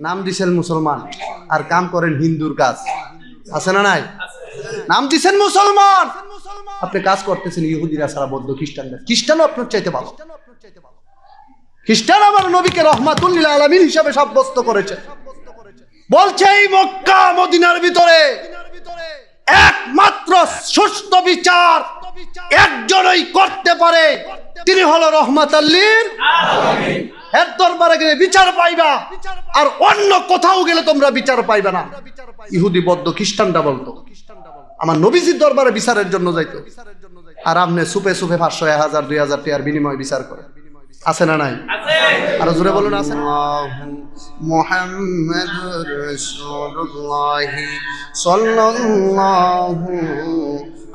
নাম দিছেন মুসলমান। আর কাম করেন হিন্দুর কাজ। আছে না নাই? নাম দিছেন মুসলমান। আপনি কাজ করতেছেন ইহুদিরা সারা বৌদ্ধ খ্রিস্টানরা। খ্রিস্টানও আপনার চাইতে ভালো। খ্রিস্টান আমার নবীকে রহমাতুল্লিল আলমিন হিসাবে সাব্যস্ত করেছে। বলছে, এই মক্কা মদিনার ভিতরে একমাত্র সুস্থ বিচার একজনই করতে পারে তিনি হলো রহমত আল্লিন। এর দরবারে গেলে বিচার পাইবা আর অন্য কোথাও গেলে তোমরা বিচার পাইবে না। ইহুদি বদ্ধ খ্রিস্টানটা বলতো আমার নবীজির দরবারে বিচারের জন্য যাইতো। আর আপনি সুপে সুপে পাঁচশো এক হাজার দুই হাজার টাকার বিনিময় বিচার করে। আছে না নাই? আর জোরে বলুন আছে মোহাম্মদ রাসূলুল্লাহ সাল্লাল্লাহু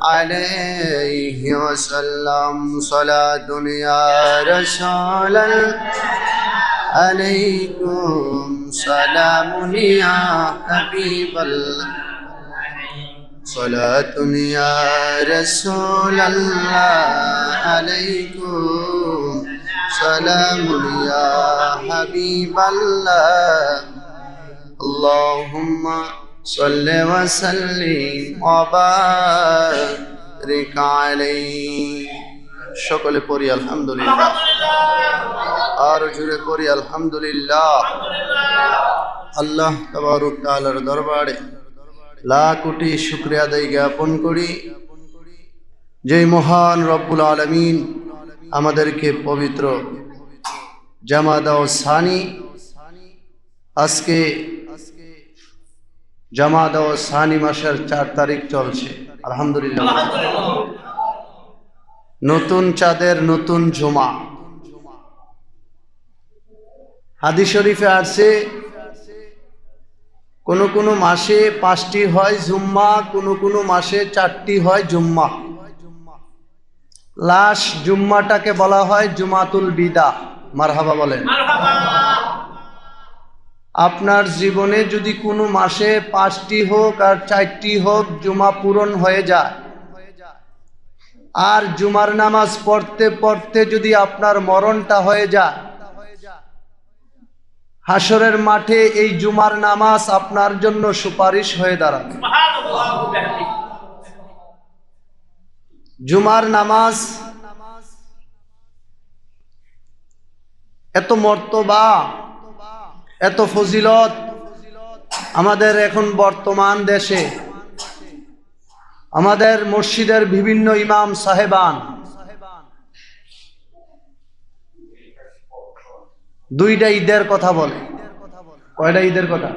عليه وسلم صلاة يا رسول الله. عليكم سلام يا حبيب الله. صلاة يا رسول الله. عليكم سلام يا حبيب الله. اللهم صل وسلم وبارك عليه সকলে পড়ি আলহামদুলিল্লাহ আর জুড়ে পড়ি আলহামদুলিল্লাহ আল্লাহ তাবারুক তাআলার দরবারে লাখ কোটি শুক্রিয়া আদায় জ্ঞাপন করি যেই মহান রব্বুল আলমিন আমাদেরকে পবিত্র জামাদা ও সানি আজকে জামাদা ও সানি মাসের চার তারিখ চলছে। আলহামদুলিল্লাহ। নতুন চাঁদের নতুন জমা। হাদি শরীফে আছে, কোনো কোনো মাসে পাঁচটি হয় জুম্মা, কোনো কোনো মাসে চারটি হয় জুম্মা। লাশ জুম্মাটাকে বলা হয় জুমাতুল বিদা। মারহাবা বলেন। আপনার জীবনে যদি কোনো মাসে পাঁচটি হোক আর চারটি হোক জুমা পূরণ হয়ে যায়। আর জুমার নামাজ পড়তে পড়তে যদি আপনার মরণটা হয়ে যায় হাসরের মাঠে এই জুমার নামাজ আপনার জন্য সুপারিশ হয়ে দাঁড়াবে। জুমার নামাজ এত মর্তবা এত ফজিলত আমাদের এখন বর্তমান দেশে, আমাদের মসজিদের বিভিন্ন ইমাম সাহেবান, দুইটা ঈদের কথা বলে। কয়টা ঈদের কথা?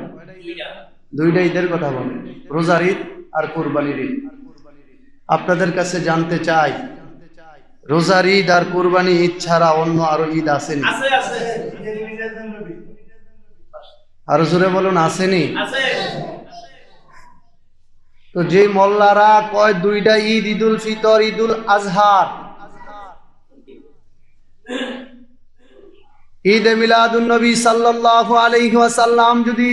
দুইটা ঈদের কথা বলে। রোজার ঈদ আর কোরবানির ঈদ। আপনাদের কাছে জানতে চাই, রোজার ঈদ আর কোরবানি ঈদ ছাড়া অন্য আরও ঈদ আসেনি আরও জোরে বলুন আসেনি? তো যে মোল্লারা কয় দুইটা ঈদ ঈদুল ফিতর ঈদুল আজহার? ঈদ মিলাদুন নবী সাল্লাল্লাহু আলাইহি ওয়াসাল্লাম যদি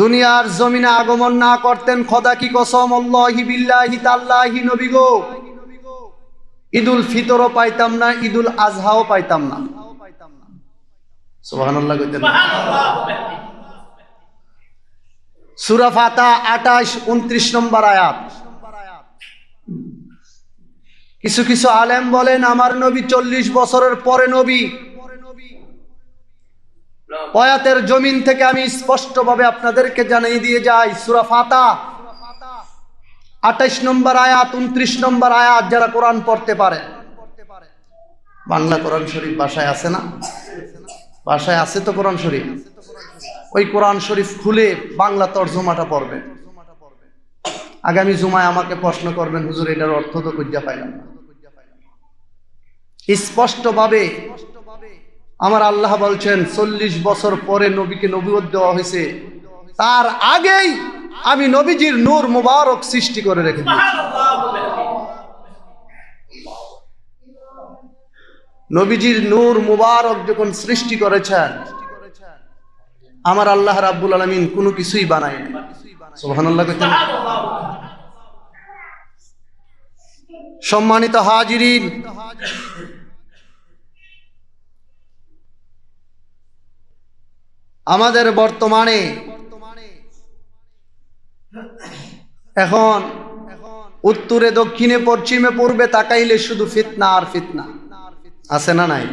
দুনিয়ার জমিনে আগমন না করতেন খোদা কি কসম? আল্লাহি বিল্লাহি তাল্লাহি নবী গো। ঈদুল ফিতরও পাইতাম না ঈদুল আজহাও পাইতাম না। সুবহানাল্লাহ কইতেন সূরা ফাতা 28 29 নম্বর আয়াত। কিছু কিছু আলেম বলেন, আমার নবী চল্লিশ বছরের পরে নবী। পয়াতের জমিন থেকে আমি স্পষ্টভাবে আপনাদেরকে জানিয়ে দিয়ে যাই, সুরা ফাতা আঠাইশ নম্বর আয়াত, উনত্রিশ নম্বর আয়াত, যারা কোরআন পড়তে পারে। বাংলা কোরআন শরীফ বাসায় আছে না? বাসায় আছে তো কোরআন শরীফ? ওই কোরআন শরীফ খুলে বাংলা তর্জমাটা পড়বে। আগামী জুমায় আমাকে প্রশ্ন করবেন, হুজুর, এটার অর্থ তো খুঁজা পাইলাম স্পষ্টভাবে আমার আল্লাহ বলছেন, চল্লিশ বছর পরে নবীকে নবীত দেওয়া হয়েছে। তার আগেই আমি নবীজির নূর মুবারক সৃষ্টি করে রেখে দিয়েছি। নবীজির নূর মুবারক যখন সৃষ্টি করেছেন, আমার আল্লাহ রাব্বুল আলমিন কোনো কিছুই বানায় সম্মানিত হাজিরিন, আমাদের বর্তমানে এখন উত্তরে দক্ষিণে পশ্চিমে পূর্বে তাকাইলে শুধু ফিতনা আর ফিতনা। আছে না নাই?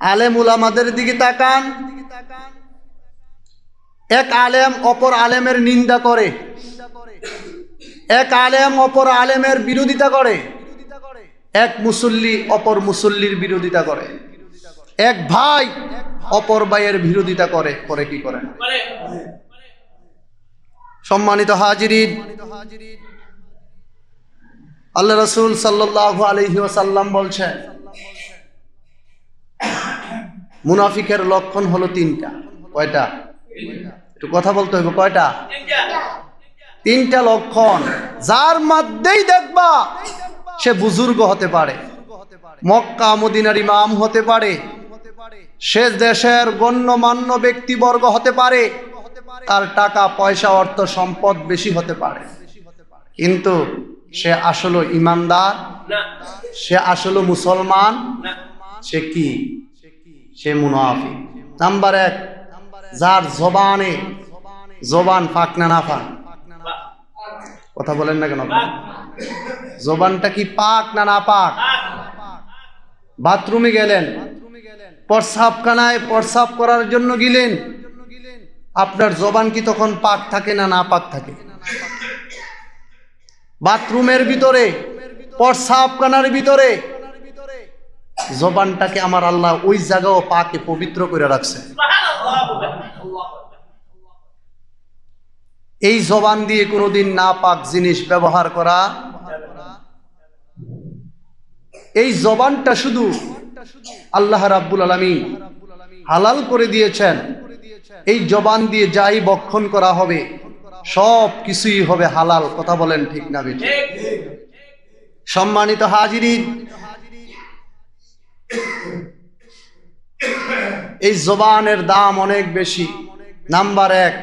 আলেম উলামাদের দিকে তাকান। এক আলেম অপর আলেমের নিন্দা করে। এক আলেম অপর আলেমের বিরোধিতা করে। এক মুসল্লি অপর মুসল্লির বিরোধিতা করে। এক ভাই অপর ভাইয়ের বিরোধিতা করে করে কি করে? সম্মানিত হাজিরিন আল্লাহ রসুল সাল্লাহ আলহি বলছেন, মুনাফিকের লক্ষণ হলো তিনটা। কয়টা? একটু কথা বলতে হবে কয়টা? তিনটা লক্ষণ। যার মধ্যেই দেখবা সে বুজুর্গ হতে পারে। মক্কা মদিনার ইমাম হতে পারে। সে দেশের গণ্যমান্য ব্যক্তিবর্গ হতে পারে। তার টাকা, পয়সা, অর্থ, সম্পদ বেশি হতে পারে। কিন্তু সে আসলে ইমানদার? সে আসলে মুসলমান? সে কি? সে মুনাফি নাম্বার এক যার জবানে জবান ফাঁক না না ফাঁক? কথা বলেন না কেন জবানটা কি পাক না না পাক? বাথরুমে গেলেন প্রস্রাবখানায় প্রস্রাব করার জন্য গেলেন। আপনার জবান কি তখন পাক থাকে না না পাক থাকে? বাথরুমের ভিতরে প্রস্রাবখানার ভিতরে। জবানটাকে আমার আল্লাহ ওই জায়গাও পাকে পবিত্র করে রাখছে। এই জবান দিয়ে কোনোদিন না পাক জিনিস ব্যবহার করা। এই জবানটা শুধু আল্লাহ রাব্বুল আলমী হালাল করে দিয়েছেন। এই জবান দিয়ে যাই বক্ষণ করা হবে সব কিছুই হবে হালাল কথা বলেন ঠিক না বেটি সম্মানিত হাজিরিন এই জবানের দাম অনেক বেশি। নাম্বার এক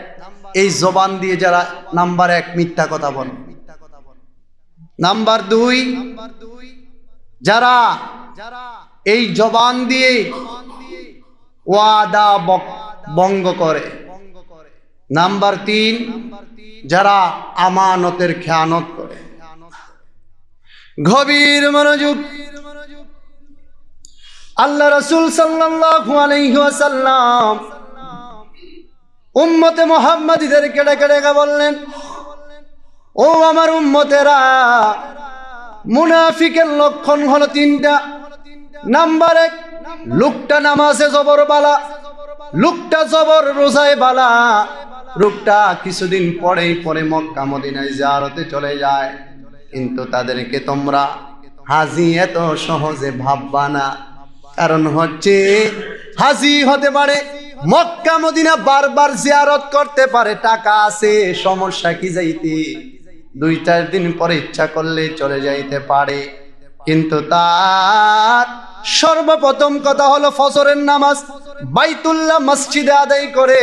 এই জবান দিয়ে যারা নাম্বার এক মিথ্যা কথা বলে। নাম্বার দুই যারা এই জবান দিয়ে ওয়াদা ভঙ্গ করে। নাম্বার তিন, যারা আমানতের খেয়ানত করে। গভীর মনোযোগ। আল্লাহ রসুল ওয়াসাল্লাম উম্মতে মোহাম্মদীদেরকে ডেকে ডেকে বললেন, ও আমার উম্মতেরা, মুনাফিকের লক্ষণ হলো তিনটা। নাম্বার এক, লোকটা নামাজে জবর বালা লোকটা জবর রোজায় বালা লোকটা কিছুদিন পরেই পরে মক্কা মদিনায় জিয়ারতে চলে যায়। কিন্তু তাদেরকে তোমরা হাজি এত সহজে ভাববা না। কারণ হচ্ছে হাজি হতে পারে, মক্কা মদিনা বারবার জিয়ারত করতে পারে, টাকা আছে, সমস্যা কি যাইতে? দুই, চার দিন পরে ইচ্ছা করলে চলে যাইতে পারে। কিন্তু তার সর্বপ্রথম কথা হলো ফজরের নামাজ। বাইতুল্লাহ মসজিদে আদায় করে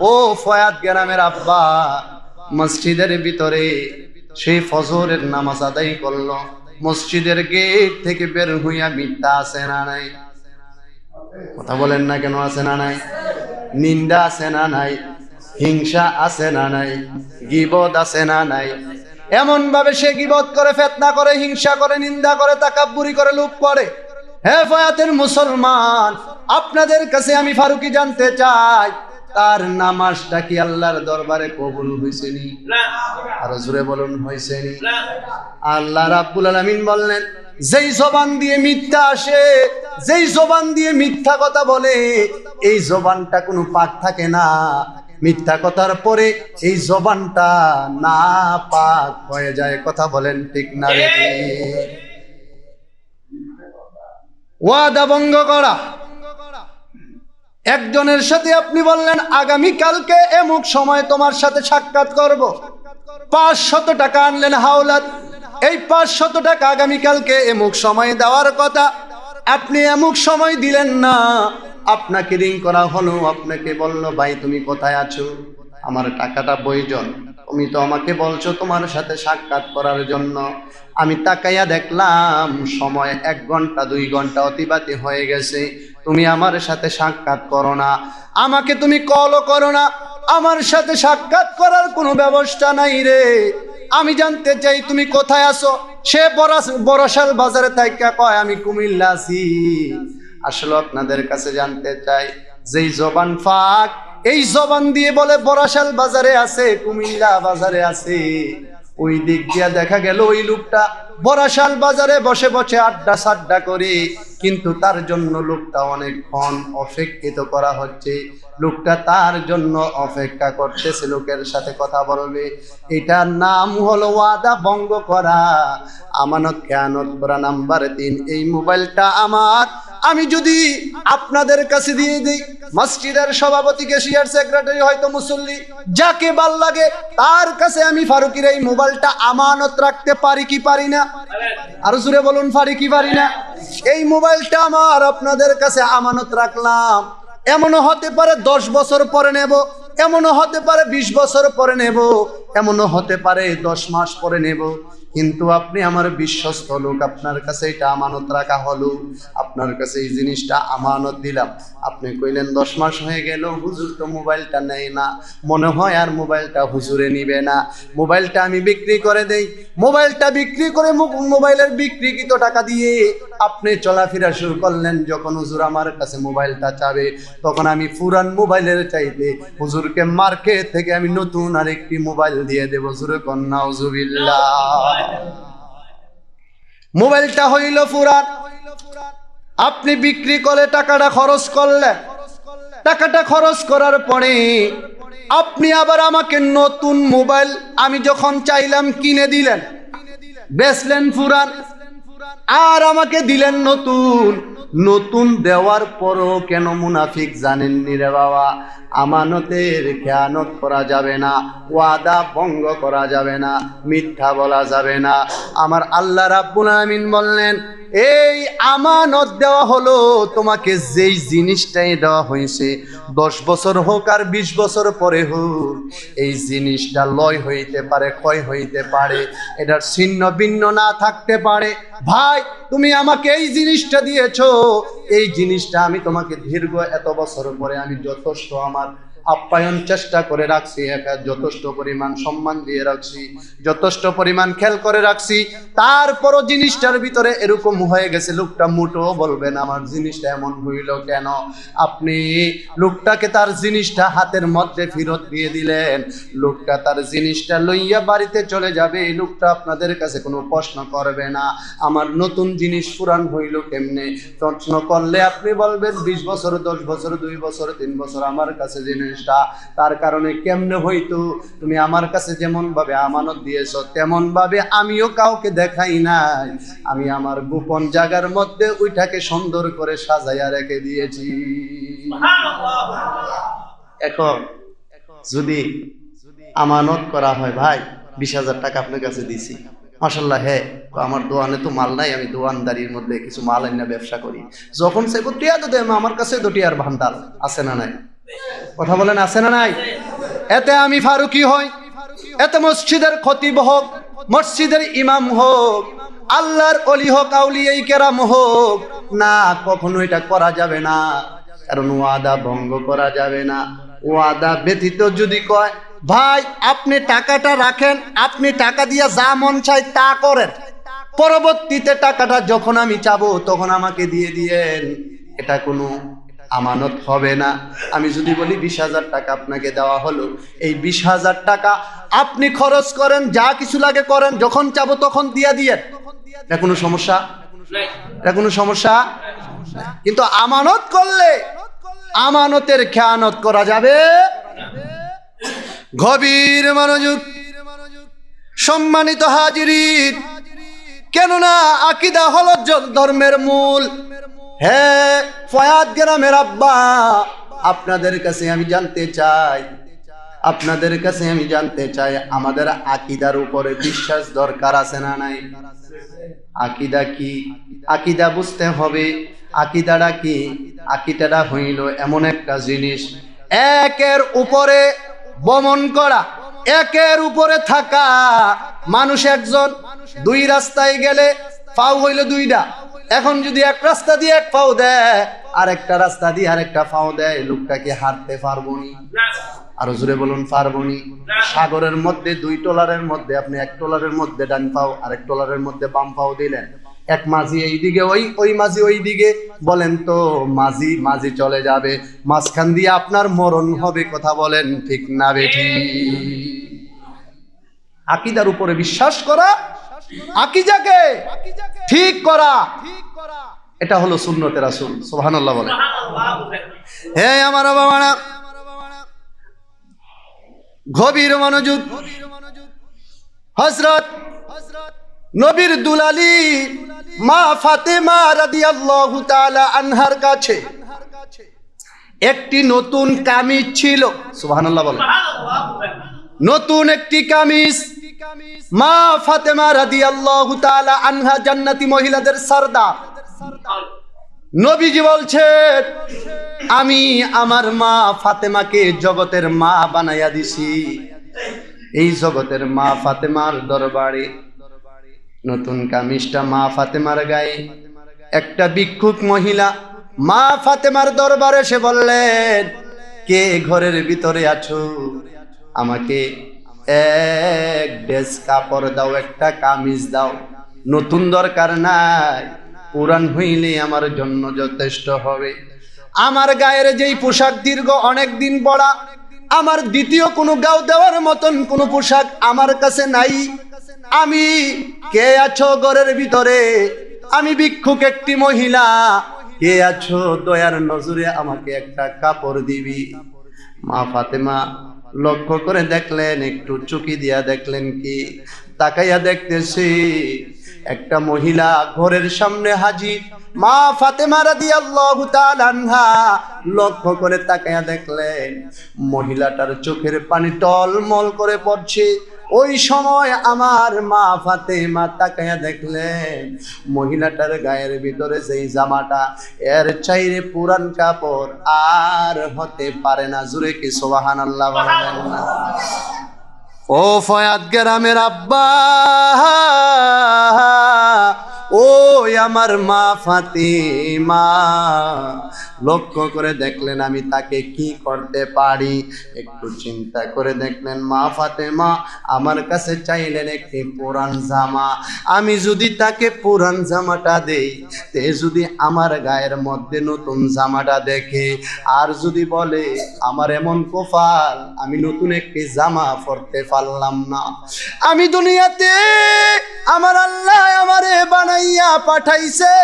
ও ফয়াদ গ্রামের আব্বা, মসজিদের ভিতরে সেই ফজরের নামাজ আদায় করল। মসজিদের গেট থেকে বের হইয়া মিথ্যা আছে না নাই? কথা বলেন না কেন আছে না নাই? নিন্দা আছে না নাই? হিংসা আছে না নাই? গিবদ আছে না নাই? এমন ভাবে সে গিবদ করে, ফেতনা করে, হিংসা করে, নিন্দা করে, তাকাব্বুরি করে, লুপ করে। হে ফয়াতের মুসলমান, আপনাদের কাছে আমি ফারুকি জানতে চাই তার নামাজটা কি আল্লাহর দরবারে কবুল হয়েছে নি। আরও জোরে বলুন হয়েছে নি। আল্লাহ রাব্বুল আলামিন বললেন যেই জবান দিয়ে মিথ্যা আসে যেই জবান দিয়ে মিথ্যা কথা বলে এই জবানটা কোনো পাক থাকে না। মিথ্যা কথার পরে এই জবানটা না পাক হয়ে যায়। কথা বলেন ঠিক না ওয়াদা ভঙ্গ করা। একজনের সাথে আপনি বললেন, আগামী কালকে এমুক সময় তোমার সাথে সাক্ষাৎ করব। পাঁচ শত টাকা আনলেন হাওলাত। এই পাঁচ শত টাকা আগামীকালকে এমুক সময় দেওয়ার কথা। আপনি এমুক সময় দিলেন না। আপনাকে রিং করা হলো। আপনাকে বলল, ভাই, তুমি কোথায় আছো? আমার টাকাটা প্রয়োজন। তুমি তো আমাকে বলছো তোমার সাথে সাক্ষাৎ করার জন্য। আমি তাকাইয়া দেখলাম, সময় এক ঘণ্টা, দুই ঘণ্টা অতিবাতি হয়ে গেছে। তুমি আমার সাথে সাক্ষাৎ করো না। আমাকে তুমি কলও করো না। আমার সাথে সাক্ষাৎ করার কোনো ব্যবস্থা নাই রে। আমি জানতে চাই তুমি কোথায় আছো? সে বরাস- বরাশাল বাজারে তাইকা কয়, আমি কুমিল্লা আছি। আসলে আপনাদের কাছে জানতে চাই, যেই জবান ফাঁক, এই জবান দিয়ে বলে বরাশাল বাজারে আছে, কুমিল্লা বাজারে আছে। ওই দিক দিয়া দেখা গেল ওই লোকটা বরাশাল বাজারে বসে বসে আড্ডা সাড্ডা করে, কিন্তু তার জন্য লোকটা অনেকক্ষণ অপেক্ষিত করা হচ্ছে। লোকটা তার জন্য অপেক্ষা করতেছে, লোকের সাথে কথা বলবে। এটার নাম হলো ওয়াদা ভঙ্গ করা। আমানত খেয়ানত করা নাম্বার তিন। এই মোবাইলটা আমার। আমি যদি আপনাদের কাছে দিয়ে দিই, মসজিদের সভাপতি কেশিয়ার সেক্রেটারি, হয়তো মুসল্লি, যাকে ভালো লাগে, তার কাছে আমি ফারুকির এই মোবাইলটা আমানত রাখতে পারি কি পারি না? আরও জুড়ে বলুন পারি কি পারি না? এই মোবাইলটা আমার আপনাদের কাছে আমানত রাখলাম। এমনও হতে পারে দশ বছর পরে নেব, এমনও হতে পারে বিশ বছর পরে নেব, এমনও হতে পারে দশ মাস পরে নেব। কিন্তু আপনি আমার বিশ্বস্ত লোক, আপনার কাছে এটা আমানত রাখা হলো। আপনার কাছে এই জিনিসটা আমানত দিলাম। আপনি কইলেন, দশ মাস হয়ে গেল, হুজুর তো মোবাইলটা নেয় না। মনে হয় আর মোবাইলটা হুজুরে নিবে না। মোবাইলটা আমি বিক্রি করে দেই। মোবাইলটা বিক্রি করে মোবাইলের বিক্রিকৃত টাকা দিয়ে আপনি চলাফেরা শুরু করলেন। যখন হুজুর আমার কাছে মোবাইলটা চাবে, তখন আমি পুরান মোবাইলের চাইতে হুজুরকে মার্কেট থেকে আমি নতুন আরেকটি মোবাইল দিয়ে দেবো। হুজুরে কন্যা হুজুবিল্লাহ মোবাইলটা হইল পুরান আপনি বিক্রি করে টাকাটা খরচ করলেন। টাকাটা খরচ করার পরে আপনি আবার আমাকে নতুন মোবাইল আমি যখন চাইলাম কিনে দিলেন। বেসলেন ফুরান। আর আমাকে দিলেন নতুন। নতুন দেওয়ার পরও কেন মুনাফিক জানেননি রে বাবা? আমানতের খেয়ানত করা যাবে না, ওয়াদা ভঙ্গ করা যাবে না, মিথ্যা বলা যাবে না। আমার আল্লাহ রাব্বুল আমিন বললেন, এই আমানত দেওয়া হলো, তোমাকে যেই জিনিসটাই দেওয়া হয়েছে, দশ বছর হোক আর বিশ বছর পরে হোক, এই জিনিসটা লয় হইতে পারে, ক্ষয় হইতে পারে, এটার ছিন্ন ভিন্ন না থাকতে পারে। ভাই তুমি আমাকে এই জিনিসটা দিয়েছ। এই জিনিসটা আমি তোমাকে দীর্ঘ এত বছর পরে আমি যথেষ্ট আমার আপ্যায়ন চেষ্টা করে রাখছি, একা যথেষ্ট পরিমাণ সম্মান দিয়ে রাখছি, যথেষ্ট পরিমাণ খেয়াল করে রাখছি। তারপরও জিনিসটার ভিতরে এরকম হয়ে গেছে, লোকটা মুটো বলবেন আমার জিনিসটা এমন হইল কেন? আপনি লোকটাকে তার জিনিসটা হাতের মধ্যে ফেরত দিয়ে দিলেন। লোকটা তার জিনিসটা লইয়া বাড়িতে চলে যাবে, লোকটা আপনাদের কাছে কোনো প্রশ্ন করবে না, আমার নতুন জিনিস পুরান হইল কেমনে? প্রশ্ন করলে আপনি বলবেন, বিশ বছর, দশ বছর, দুই বছর, তিন বছর, আমার কাছে জিনিসটা, তার কারণে কেমনে হইতো? তুমি আমার কাছে যেমন ভাবে আমানত দিয়েছ তেমন ভাবে আমিও কাউকে দেখাই নাই। আমি আমার গোপন জায়গার মধ্যে ওইটাকে সুন্দর করে সাজাইয়া রেখে দিয়েছি। এখন যদি আমানত করা হয়, ভাই, বিশ হাজার টাকা আপনার কাছে দিছি। মাসাল্লাহ হ্যাঁ আমার দোয়ানে তো মাল নাই, আমি দোয়ানদারির মধ্যে কিছু মাল আইনা ব্যবসা করি। যখন সে টিয়া তো আমার কাছে তো টিয়ার ভান্ডার আছে না নাই? কথা বলেন, আছে না নাই? এতে আমি ফারুকি হই, এতে মসজিদের খতিব হোক, মসজিদের ইমাম হোক, আল্লাহর অলি হোক, আউলিয়াই কেরাম হোক, না, কখনো এটা করা যাবে না। কারণ ওয়াদা ভঙ্গ করা যাবে না। ওয়াদা ব্যতীত যদি কয়, ভাই, আপনি টাকাটা রাখেন, আপনি টাকা দিয়ে যা মন চাই তা করেন। পরবর্তীতে টাকাটা যখন আমি চাবো, তখন আমাকে দিয়ে দিয়েন। এটা কোনো আমানত হবে না। আমি যদি বলি বিশ হাজার টাকা আপনাকে দেওয়া হলো, এই বিশ হাজার টাকা আপনি খরচ করেন, যা কিছু লাগে করেন, যখন চাবো তখন দিয়া দিয়ে এটা কোনো সমস্যা? এটা কোনো সমস্যা? কিন্তু আমানত করলে আমানতের খেয়ানত করা যাবে। গভীর মনোযোগ, সম্মানিত হাজিরিন, কেননা আকিদা হল ধর্মের মূল। হ্যাঁ ফয়াদ গ্রামের আব্বা, আপনাদের কাছে আমি জানতে চাই, আপনাদের কাছে আমি জানতে চাই, আমাদের আকিদার উপরে বিশ্বাস দরকার আছে না নাই? আকিদা কি? আকিদা বুঝতে হবে, আকিদাটা কি? আকিদাটা হইল এমন একটা জিনিস, একের উপরে বমন করা, একের উপরে থাকা, মানুষ একজন, দুই রাস্তায় গেলে পাও হইল দুইটা। এখন যদি এক রাস্তা দিয়ে এক পাও দেয় আর একটা রাস্তা দিয়ে আর একটা পাও দেয় লোকটা কি হাঁটতে পারব নি আরও জোরে বলুন পারব পারবনি। সাগরের মধ্যে, দুই টলারের মধ্যে, আপনি এক টলারের মধ্যে ডান পাও আর এক টলারের মধ্যে বাম পাও দিলেন। এক মাঝি এইদিকে, ওই ওই মাঝি ওই দিকে বলেন তো, মাঝি মাঝি চলে যাবে। মাঝখান দিয়ে আপনার মরণ হবে, কথা বলেন ঠিক না বেঠি। আকিদার উপরে বিশ্বাস করা আকিজাকে ঠিক করা। এটা হলো সুন্নতে রাসূল, সুবহানাল্লাহ বলে হে আমার বাবারা গভীর মনোযোগ হজরত নবীর দুলালি মা তাআলা আনহার কাছে একটি নতুন কামিজ ছিল, সুবহানাল্লাহ বলে নতুন একটি কামিজ মা ফাতেমা রাদিয়াল্লাহু তাআলা আনহা জান্নাতি মহিলাদের সরদার নবীজি বলছেন, আমি আমার মা ফাতেমাকে জগতের মা বানাইয়া দিছি। এই জগতের মা ফাতেমার দরবারে নতুন কামিজটা মা ফাতেমার গায়ে। একটা ভিক্ষুক মহিলা মা ফাতেমার দরবারে সে বললেন, কে ঘরের ভিতরে আছো? আমাকে এক ড্রেস কাপড় দাও, একটা কামিজ দাও। নতুন দরকার নাই, পুরান হইলে আমার জন্য যথেষ্ট হবে। আমার গায়ের যেই পোশাক দীর্ঘ অনেক দিন পড়া, আমার দ্বিতীয় কোনো গাও দেওয়ার মতন কোনো পোশাক আমার কাছে নাই। আমি কে আছো ঘরের ভিতরে? আমি ভিক্ষুক একটি মহিলা। কে আছো দয়ার নজরে আমাকে একটা কাপড় দিবি? মা ফাতেমা লক্ষ্য করে দেখলেন, একটু চুকি দিয়া দেখলেন কি? তাকাইয়া দেখতেছি, একটা মহিলা ঘরের সামনে হাজির। মা রাদিয়াল্লাহু তাআলা আনহা লক্ষ্য করে তাকাইয়া দেখলেন, মহিলাটার চোখের পানি টলমল করে পড়ছে। ওই সময় আমার মা ফাতে তাকাইয়া দেখলেন, মহিলাটার গায়ের ভিতরে সেই জামাটা, এর চাইরে পুরান কাপড় আর হতে পারে না। জুড়ে কি সোবাহান আল্লাহ ও ফয়াদ গ্রামের আব্বা, ও আমার মা ফাতিমা। লক্ষ্য করে দেখলেন আমি তাকে কি করতে পারি? একটু চিন্তা করে দেখলেন, মা ফাতেমা, আমার কাছে চাইলেন একটি পুরান জামা। আমি যদি তাকে পুরান জামাটা দেই, তে যদি আমার গায়ের মধ্যে নতুন জামাটা দেখে, আর যদি বলে, আমার এমন কোফাল আমি নতুন একটি জামা পরতে পারলাম না। আমি দুনিয়াতে আমার আল্লাহ আমারে বানাইয়া পাঠাইছে,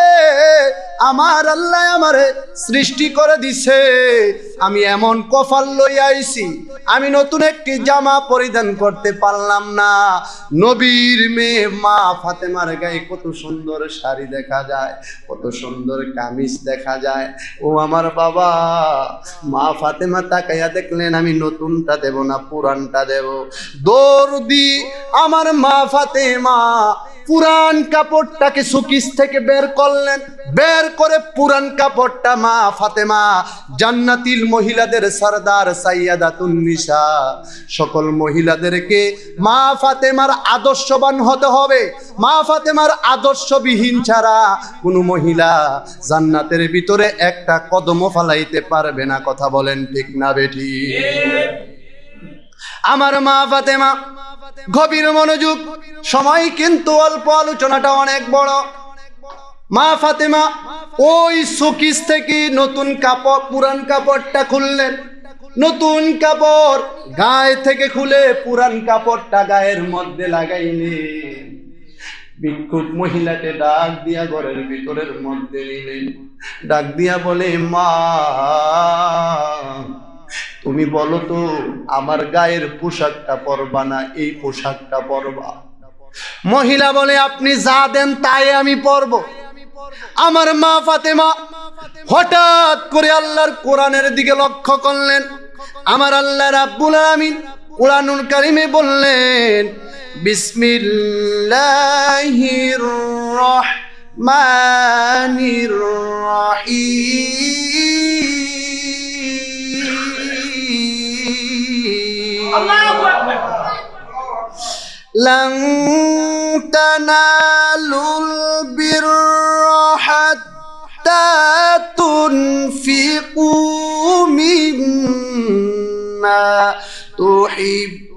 আমার আল্লাহ আমারে সৃষ্টি করে দিছে। আমি এমন কফাল লইয়া আইছি, আমি নতুন একটি জামা পরিধান করতে পারলাম না। নবীর মেয়ে মা ফাতেমার গায়ে কত সুন্দর শাড়ি দেখা যায়, কত সুন্দর কামিজ দেখা যায়। ও আমার বাবা, মা ফাতেমা তাকাইয়া দেখলেন, আমি নতুনটা দেব না, পুরানটা দেব। দৌড় দি আমার মা ফাতেমা পুরান কাপড়টাকে সুকিস থেকে বের করলেন। বের করে পুরান কাপড়টা মা ফাতেমা জান্নাতিল মহিলাদের সরদার সাইয়াদাতুন নিসা। সকল মহিলাদেরকে মা ফাতেমার আদর্শবান হতে হবে। মা ফাতেমার আদর্শবিহীন ছাড়া কোনো মহিলা জান্নাতের ভিতরে একটা কদমও ফালাইতে পারবে না। কথা বলেন ঠিক না বেঠি? আমার মা ফাতেমা গভীর মনোযোগ, সময় কিন্তু অল্প, আলোচনাটা অনেক বড়। মা ফাতেমা ওই সুকিস থেকে নতুন কাপড়, পুরান কাপড়টা খুললেন। নতুন কাপড় গায়ে থেকে খুলে পুরান কাপড়টা গায়ের মধ্যে লাগাইলেন। ভিক্ষুক মহিলাকে ডাক দিয়া ঘরের ভিতরের মধ্যে নিলেন। ডাক দিয়া বলে, মা তুমি বলো তো, আমার গায়ের পোশাকটা পরবা না, এই পোশাকটা পরবা? মহিলা বলে, আপনি যা দেন তাই আমি পরব। আমার মা ফাতেমা হঠাৎ করে আল্লাহর কোরআনের দিকে লক্ষ্য করলেন। আমার আল্লাহ রাব্বুল আলামিন কোরআনুল কারিমে বললেন, বিসমিল্লাহির রহমানির রহিম। لن تنالوا البر تنفقوا مما تحبون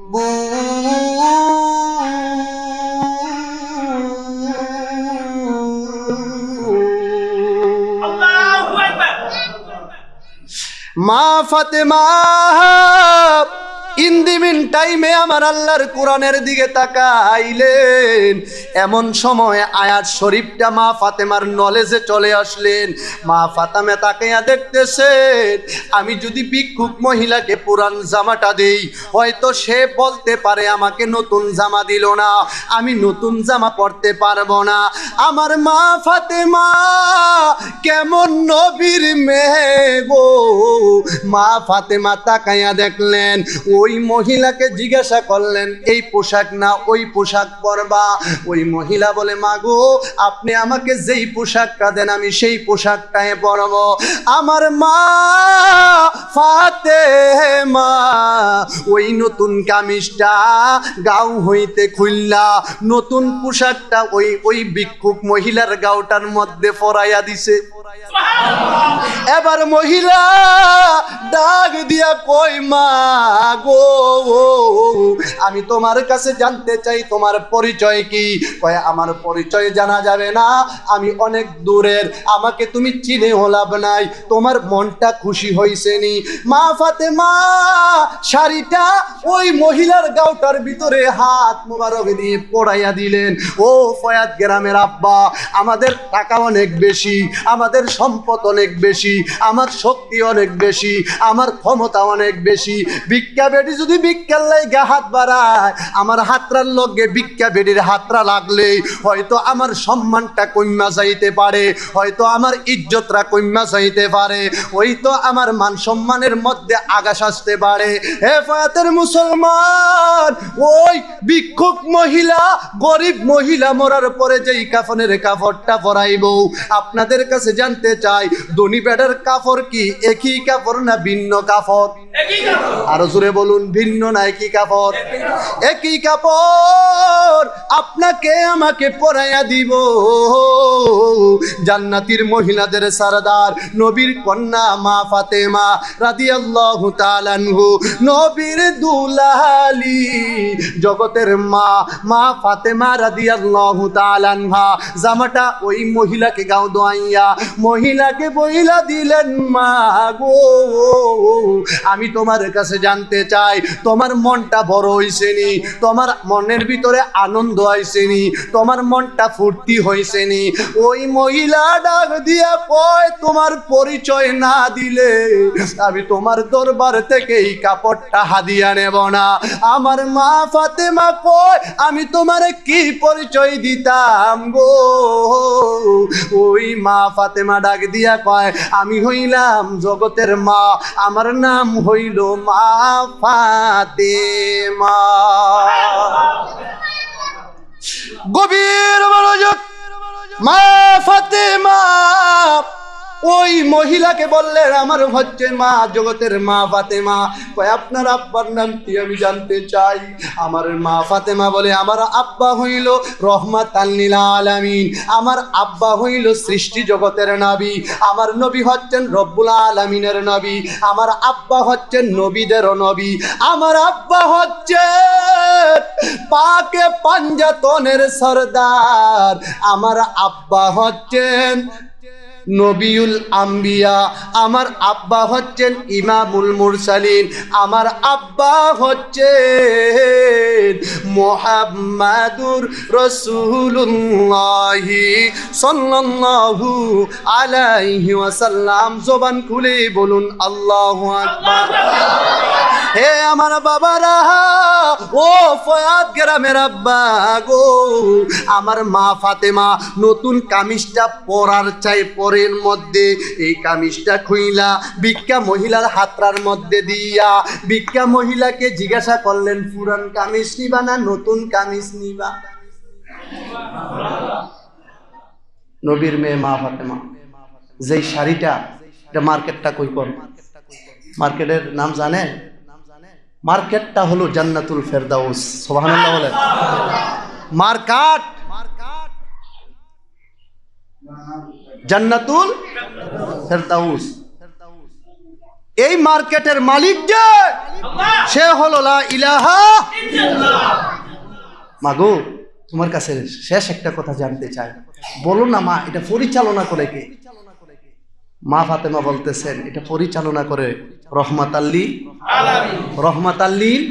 Allahu Akbar. ফাতেমা ইন্দিমিন টাইমে আমার আল্লাহর কোরআনের দিকে তাকাইলেন। এমন সময় আয়াত শরীফটা মা ফাতেমার নলেজে চলে আসলেন। মা ফাতেমা তাকাইয়া দেখতেছেন, আমি যদি ভিক্ষুক মহিলাকে পুরান জামাটা দেই, হয়তো সে বলতে পারে আমাকে নতুন জামা দিল না, আমি নতুন জামা পরতে পারব না। আমার মা ফাতেমা, কেমন নবীর মেয়ে গো। মা ফাতেমা তাকাইয়া দেখলেন, ওই মহিলাকে জিজ্ঞাসা করলেন, এই পোশাক না, ওই পোশাক পরবা? ওই মহিলা বলে মা গো আপনি আমাকে যেই পোশাকটা দেন, আমি সেই পোশাকটাই পরব। আমার মা ফাতেমা ওই নতুন কামিজটা গাও হইতে খুললা। নতুন পোশাকটা ওই ওই ভিক্ষুক মহিলার গাওটার মধ্যে পরাইয়া দিছে। এবার মহিলা ডাক দিয়া কই মা গো আমি তোমার কাছে জানতে চাই, তোমার পরিচয় কি? কয়, আমার পরিচয় জানা যাবে না, আমি অনেক দূরের, আমাকে তুমি চিনে হলাব নাই, তোমার মনটা খুশি হইছে নি। মা ফাতেমা, শাড়িটা ওই মহিলার গাউটার ভিতরে হাত মোবারক দিয়ে পড়াইয়া দিলেন। ও ফয়াত গ্রামের আব্বা, আমাদের টাকা অনেক বেশি, আমাদের সম্পদ অনেক বেশি, আমার শক্তি অনেক বেশি, আমার ক্ষমতা অনেক বেশি। ভিক্ষা বেটি যদি ভিক্ষার লাইগা হাত বাড়ায়, আমার হাতরার লগে ভিক্ষা বেটির হাতরা লাগলে হয়তো আমার সম্মানটা কইমা যাইতে পারে, হয়তো আমার ইজ্জতরা কইমা যাইতে পারে, হয়তো আমার মান সম্মানের মধ্যে আগাস আসতে পারে। হে ফায়াতের মুসলমান, ওই ভিক্ষুক মহিলা, গরিব মহিলা মরার পরে যেই কাফনের কাপড়টা পরাইব, আপনাদের কাছে জানতে চাই ধনী বেডার কাপড় কি? একই কাপড় না ভিন্ন কাপড় আরও জোরে বলুন ভিন্ন না একই কাপড় একই কাপড় আপনাকে আমাকে পরাইয়া দিব। জান্নাতির মহিলাদের সারদার নবীর কন্যা মা ফাতেমা রাদিয়াল্লাহু তাআলাহু নবীর দুলালি জগতের মা মা ফাতেমা রাদিয়াল্লাহু তাআলাহা জামাটা ওই মহিলাকে গাও দোয়াইয়া মহিলাকে বইলা দিলেন, মা গো, আমি তোমার কাছে জানতে চাই, তোমার মনটা বড় হইছে নি, তোমার মনের ভিতরে আনন্দ হয়েছে নি, তোমার মনটা ফুর্তি হয়েছে নি। ওই মহিলা ডাক দিয়া কয়, তোমার পরিচয় না দিলে আমি তোমার দরবার থেকে এই কাপড়টা হাদিয়া নেব না। আমার মা ফাতেমা কয়, আমি তোমার কি পরিচয় দিতাম গো? ওই মা ফাতেমা ডাক দিয়া কয়, আমি হইলাম জগতের মা, আমার নাম হইল মা ফাতে মা গভীর মা ফাতেমা। ওই মহিলাকে বললেন, আমার হচ্ছে মা, জগতের মা ফাতেমা। কয়, আপনার আব্বার নাম কি আমি জানতে চাই? আমার মা ফাতেমা বলে, আমার আব্বা হইল রহমাত আলামিন। আমার আব্বা হইল সৃষ্টি জগতের নবী। আমার নবী হচ্ছেন রব্বুল আলামিনের নবী। আমার আব্বা হচ্ছেন নবীদের নবী। আমার আব্বা হচ্ছে পাকে পাঞ্জাতনের সর্দার। আমার আব্বা হচ্ছেন নবিউল আম্বিয়া। আমার আব্বা হচ্ছেন ইমামুল মুরসালিন। আমার আব্বা হচ্ছেন মোহাম্মাদুর রসুল্লাহি সাল্লাল্লাহু আলাইহি ওয়াসাল্লাম। জবান খুলে বলুন, আল্লাহু হে আমার বাবারা, ও ফয়াদ গ্রামের আব্বা গো। আমার মা ফাতেমা নতুন কামিজটা পরার চাই পরের মধ্যে। এই কামিজটা খুইলা ভিক্ষা মহিলার হাতরার মধ্যে দিয়া। ভিক্ষা মহিলাকে জিজ্ঞাসা করলেন, পুরান কামিজ নিবা না নতুন কামিজ নিবা? নবীর মেয়ে মা ফাতেমা, যেই শাড়িটা, এটা মার্কেটটা কই কোন মার্কেটের নাম জানে? মার্কেটটা হলো জান্নাতুল ফেরদাউস। সুবহানাল্লাহ বলেন। মার্কাট! জান্নাতুল ফেরদাউস। এই মার্কেটের মালিক যে সে হলো লা ইলাহা মাগো তোমার কাছে শেষ একটা কথা জানতে চাই। বলো না মা এটা পরিচালনা করে কে? মা ফাতেমা বলতেছেন এটা পরিচালনা করে রহমাত আল্লী। রহমাত আল্লীর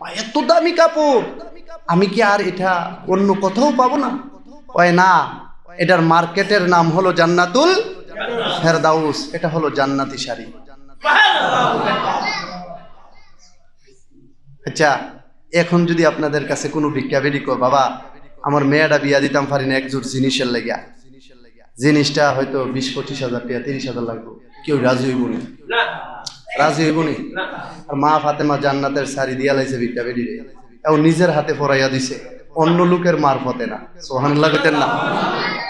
মা, এত দামি কাপড়। আমি কি আর এটা অন্য কোথাও পাবো না? ওই না এটার মার্কেটের নাম হলো জান্নাতুল ফেরদাউস, এটা হলো জান্নাতি শাড়ি। আচ্ছা এখন যদি আপনাদের কাছে কোনো বেরি কো বাবা, আমার মেয়েটা বিয়া দিতাম পারি না একজোর জিনিসের লেগা জিনিসটা হয়তো বিশ, পঁচিশ হাজার টাকা, তিরিশ হাজার লাগবে। কেউ রাজি হইব না? রাজি হইব নি? আর মা ফাতেমা জান্নাতের শাড়ি দিয়া লাইছে রে। এও নিজের হাতে পরাইয়া দিছে। অন্য লোকের মারফতে না। সোহান লাগতেন না।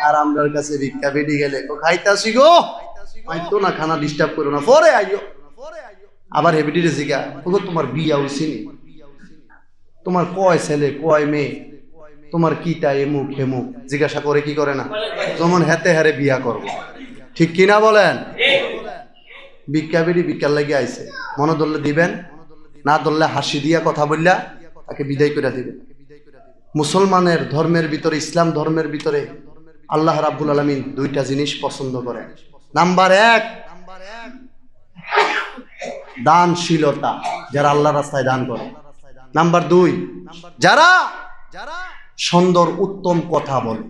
আর আমরার কাছে ভিক্ষা বেরি গেলে, ও খাইতাছি গো। তো না, খানা ডিস্টার্ব করো না। পরে আইও। আবার হেবিডিরে জিগা ওগো তোমার বিয়া হইছে নি। তোমার কয় ছেলে, কয় মেয়ে? তোমার কি তাই এমুক, হেমুক? জিজ্ঞাসা করে কি করে না? যেমন হেতে হারে বিয়া করব। ঠিক কিনা বলেন? ভিক্ষা বেরি ভিক্ষার লাগে আইছে। মনে ধরলে দিবেন, না ধরলে হাসি দিয়া কথা বললা, তাকে বিদায় করে দিবেন। মুসলমানের ধর্মের ভিতরে, ইসলাম ধর্মের ভিতরে আল্লাহ রাব্বুল আলমিন দুইটা জিনিস পছন্দ করে নাম্বার এক, দানশীলতা, যারা আল্লাহ রাস্তায় দান করে। নাম্বার দুই, যারা যারা সুন্দর, উত্তম কথা বলে।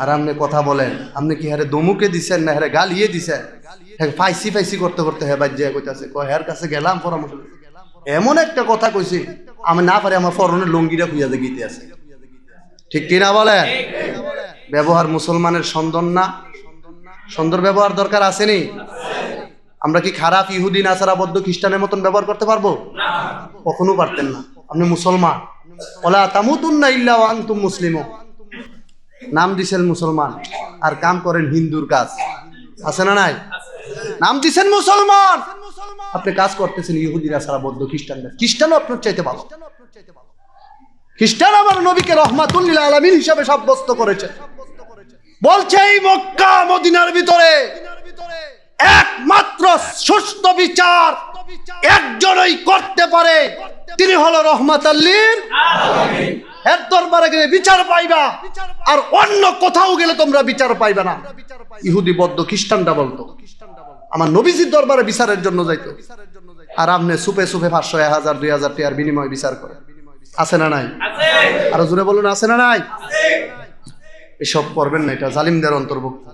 আর আপনি কথা বলেন, আপনি কি হারে দমুকে দিছেন না হারে গালিয়ে দিছেন? হ্যাঁ ফাইসি ফাইসি করতে করতে হ্যাঁ বাজ্যা কইতাছে, কয়, হের কাছে গেলাম পরামর্শ। এমন একটা কথা কইছি, আমি না পারি আমার ফরনের লঙ্গিটা খুঁজা দেখিতে আছে। ঠিক কিনা বলেন? ব্যবহার মুসলমানের সুন্দর না? সুন্দর ব্যবহার দরকার আসেনি আমরা কি খারাপ ইহুদি, নাসারা, বদ্ধ, খ্রিস্টানের মতন ব্যবহার করতে পারব? কখনো পারতেন না। আপনি মুসলমান। ওলা তামুতুন্না ইল্লা আনতুম মুসলিমও নাম দিছেন মুসলমান। আর কাম করেন হিন্দুর কাজ। আছে না নাই? নাম দিছেন মুসলমান! আপনি কাজ করতেছেন ইহুদিরা সারা বৌদ্ধ খ্রিস্টানদের খ্রিস্টানও আপনার চাইতে ভালো। খ্রিস্টান আমার নবীকে রহমাতুল্লিল আলমিন হিসাবে সাব্যস্ত করেছে। বলছে, এই মক্কা মদিনার ভিতরে একমাত্র সুস্থ বিচার একজনই করতে পারে। তিনি হলো রহমাত আল্লীর এর গেলে বিচার পাইবা। আর অন্য কোথাও গেলে তোমরা বিচার পাইবে না। ইহুদি, বদ্ধ, খ্রিস্টানরা বলতো। আমার নবীজির দরবারে বিচারের জন্য যাইতো। আর আপনি সুপে সুপে পাঁচশো এক হাজার দুই হাজার টাকার বিনিময় বিচার করে। আছে না নাই? আরও জোরে বলুন আছে না নাই? এসব করবেন না এটা জালিমদের অন্তর্ভুক্ত।